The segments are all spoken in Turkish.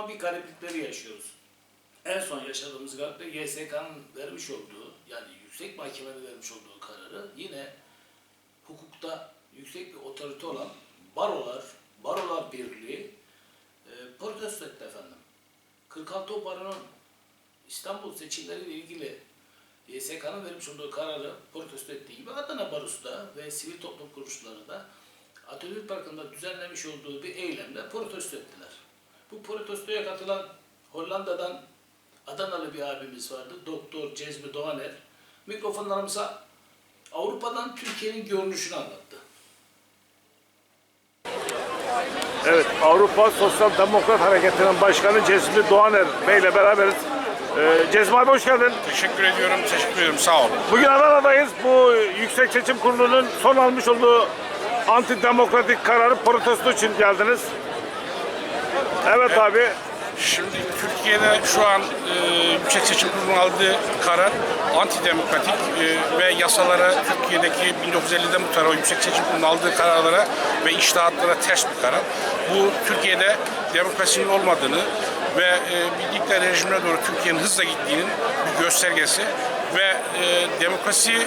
ama bir gariplikleri yaşıyoruz. En son yaşadığımız gariplik YSK'nın vermiş olduğu, yani yüksek mahkemenin vermiş olduğu kararı yine hukukta yüksek bir otorite olan barolar, barolar birliği e, protesto etti efendim. 46 o baronun İstanbul seçimleriyle ilgili YSK'nın vermiş olduğu kararı protesto ettiği gibi Adana Barosu da ve sivil toplum kuruluşları da Atatürk Parkı'nda düzenlemiş olduğu bir eylemde protesto ettiler. Bu protestoya katılan Hollanda'dan Adanalı bir abimiz vardı. Doktor Cezmi Doğaner. Mikrofonlarımıza Avrupa'dan Türkiye'nin görünüşünü anlattı. Evet, Avrupa Sosyal Demokrat Hareketi'nin başkanı Cezmi Doğaner Bey ile beraberiz. Ee, Cezmi abi hoş geldin. Teşekkür ediyorum, teşekkür ediyorum. Sağ olun. Bugün Adana'dayız. Bu Yüksek Seçim Kurulu'nun son almış olduğu antidemokratik kararı protesto için geldiniz. Evet abi. Şimdi Türkiye'de şu an e, Yüksek Seçim Kurulu'nun aldığı karar antidemokratik e, ve yasalara Türkiye'deki 1950'den bu tarafa Yüksek Seçim Kurulu'nun aldığı kararlara ve iştahatlara ters bir karar. Bu Türkiye'de demokrasinin olmadığını ve e, bir dikta rejimine doğru Türkiye'nin hızla gittiğinin bir göstergesi ve e, demokrasi e,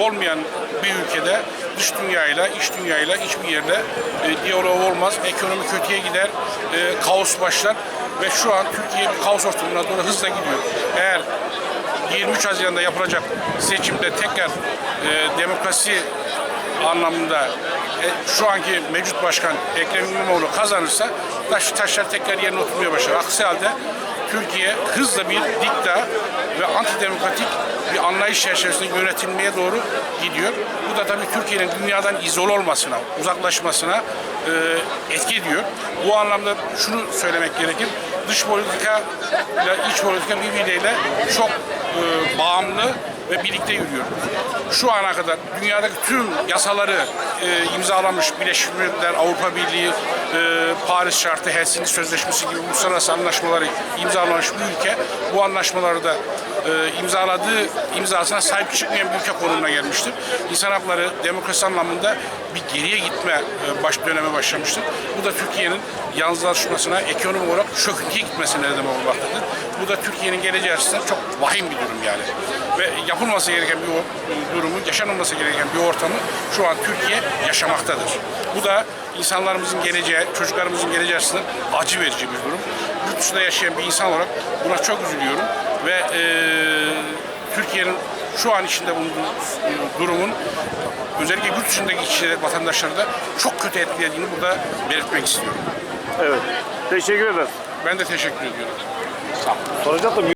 olmayan bir ülkede dış dünyayla, iç dünyayla hiçbir yerde e, diyalog olmaz. Ekonomi kötüye gider, e, kaos başlar ve şu an Türkiye bir kaos ortamına doğru hızla gidiyor. Eğer 23 Haziran'da yapılacak seçimde tekrar e, demokrasi anlamında e, şu anki mevcut başkan Ekrem İmamoğlu kazanırsa taş, taşlar tekrar yerine oturmaya başlar. Aksi halde Türkiye hızla bir dikta ve antidemokratik bir anlayış çerçevesinde yönetilmeye doğru gidiyor. Bu da tabii Türkiye'nin dünyadan izole olmasına, uzaklaşmasına e, etki ediyor. Bu anlamda şunu söylemek gerekir. Dış politika ile iç politika birbirleriyle çok e, bağımlı ve birlikte yürüyor. Şu ana kadar dünyadaki tüm yasaları e, imzalamış Birleşmiş Milletler, Avrupa Birliği, e, Paris Şartı, Helsinki Sözleşmesi gibi uluslararası anlaşmaları imzalamış bir ülke bu anlaşmaları da e, imzaladığı imzasına sahip çıkmayan bir ülke konumuna gelmiştir. İnsan hakları demokrasi anlamında bir geriye gitme e, baş döneme başlamıştır. Bu da Türkiye'nin yalnızlaşmasına, ekonomik olarak çöküntüye gitmesine neden olmaktadır. Bu da Türkiye'nin geleceği açısından çok vahim bir durum yani. Ve yapılması gereken bir durumu, yaşanılması gereken bir ortamı şu an Türkiye yaşamaktadır. Bu da insanlarımızın geleceği, çocuklarımızın geleceği açısından acı verici bir durum. Yurt dışında yaşayan bir insan olarak buna çok üzülüyorum ve eee, Türkiye'nin şu an içinde bulunduğu e, durumun özellikle yurt dışındaki kişiler, vatandaşları da çok kötü etkilediğini burada belirtmek istiyorum. Evet. Teşekkür ederiz. Ben de teşekkür ediyorum. それだと